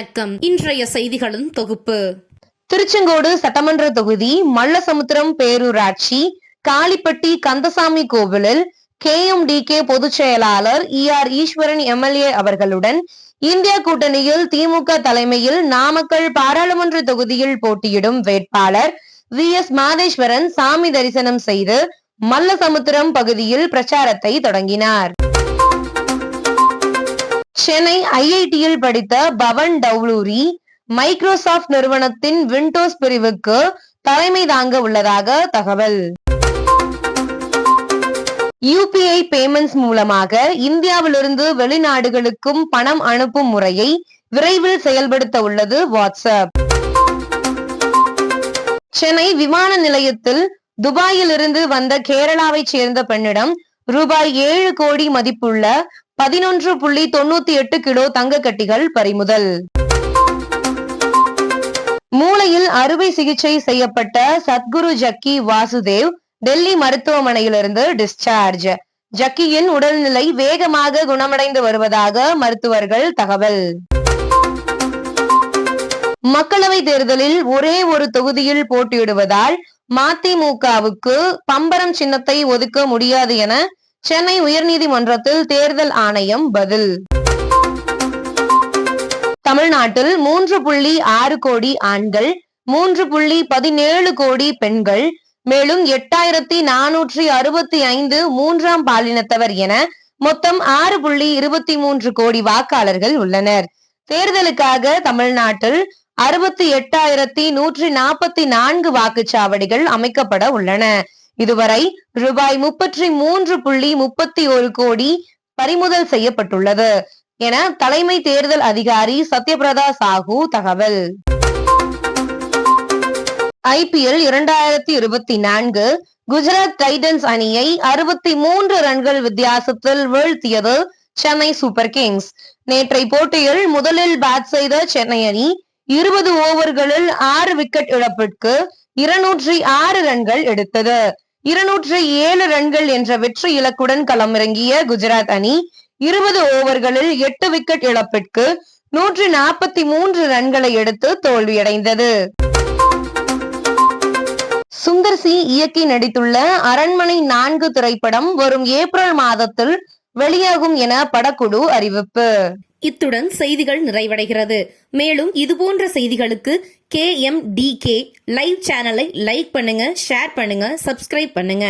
வணக்கம். இன்றைய செய்திகளின் தொகுப்பு. திருச்செங்கோடு சட்டமன்ற தொகுதி மல்லசமுத்திரம் பேரூராட்சி காளிப்பட்டி கந்தசாமி கோவிலில் கே எம் டி கே பொதுச் செயலாளர் இ ஆர் ஈஸ்வரன் எம்எல்ஏ அவர்களுடன் இந்தியா கூட்டணியில் திமுக தலைமையில் நாமக்கல் பாராளுமன்ற தொகுதியில் போட்டியிடும் வேட்பாளர் வி எஸ் மாதேஸ்வரன் சாமி தரிசனம் செய்து மல்லசமுத்திரம் பகுதியில் பிரச்சாரத்தை தொடங்கினார். சென்னை ஐஐடியில் படித்த பவன் டவுலூரி மைக்ரோசாஃப்ட் நிறுவனத்தின் விண்டோஸ் பிரிவுக்கு தலைமை தாங்க உள்ளதாக தகவல். யூபிஐ பேமெண்ட்ஸ் மூலமாக இந்தியாவிலிருந்து வெளிநாடுகளுக்கும் பணம் அனுப்பும் முறையை விரைவில் செயல்படுத்த உள்ளது வாட்ஸ்அப். சென்னை விமான நிலையத்தில் துபாயில் இருந்து வந்த கேரளாவைச் சேர்ந்த பெண்ணிடம் ரூபாய் ஏழு கோடி மதிப்புள்ள பதினொன்று புள்ளி தொண்ணூத்தி எட்டு கிலோ தங்க கட்டிகள் பறிமுதல். மூளையில் அறுவை சிகிச்சை செய்யப்பட்ட சத்குரு ஜக்கி வாசுதேவ் டெல்லி மருத்துவமனையிலிருந்து டிஸ்சார்ஜ். ஜக்கியின் உடல்நிலை வேகமாக குணமடைந்து வருவதாக மருத்துவர்கள் தகவல். மக்களவை தேர்தலில் ஒரே ஒரு தொகுதியில் போட்டியிடுவதால் மதிமுகவுக்கு பம்பரம் சின்னத்தை ஒதுக்க முடியாது என சென்னை உயர்நீதிமன்றத்தில் தேர்தல் ஆணையம் பதில். தமிழ்நாட்டில் மூன்று புள்ளி ஆறு கோடி ஆண்கள் மூன்று புள்ளி பதினேழு கோடி பெண்கள் மேலும் எட்டாயிரத்தி நானூற்றி அறுபத்தி ஐந்து மூன்றாம் பாலினத்தவர் என மொத்தம் ஆறு புள்ளி இருபத்தி மூன்று கோடி வாக்காளர்கள் உள்ளனர். தேர்தலுக்காக தமிழ்நாட்டில் அறுபத்தி எட்டாயிரத்தி நூற்றி நாற்பத்தி நான்கு வாக்குச்சாவடிகள் அமைக்கப்பட உள்ளன. இதுவரை ரூபாய் முப்பத்தி மூன்று புள்ளி முப்பத்தி ஒரு கோடி பறிமுதல் செய்யப்பட்டுள்ளது என தலைமை தேர்தல் அதிகாரி சத்யபிரதா சாஹூ தகவல். ஐபிஎல் இரண்டாயிரத்தி இருபத்தி நான்கு குஜராத் டைட்டன்ஸ் அணியை அறுபத்தி மூன்று ரன்கள் வித்தியாசத்தில் வீழ்த்தியது சென்னை சூப்பர் கிங்ஸ். நேற்றை போட்டியில் முதலில் பேட் செய்த சென்னை அணி இருபது ஓவர்களில் ஆறு விக்கெட் இழப்பிற்கு இருநூற்றி ஆறு ரன்கள் எடுத்தது. இருநூற்று ஏழு ரன்கள் என்ற வெற்றி இலக்குடன் களமிறங்கிய குஜராத் அணி இருபது ஓவர்களில் எட்டு விக்கெட் இழப்பிற்கு நூற்றி நாற்பத்தி மூன்று ரன்களை எடுத்து தோல்வியடைந்தது. சுந்தர் சி இயக்கி நடித்துள்ள அரண்மனை நான்கு திரைப்படம் வரும் ஏப்ரல் மாதத்தில் வெளியாகும் என படக்குழு அறிவிப்பு. இத்துடன் செய்திகள் நிறைவடைகிறது. மேலும் இதுபோன்ற செய்திகளுக்கு கேஎம்டிகே லைவ் சேனலை லைக் பண்ணுங்க ஷேர் பண்ணுங்க சப்ஸ்கிரைப் பண்ணுங்க.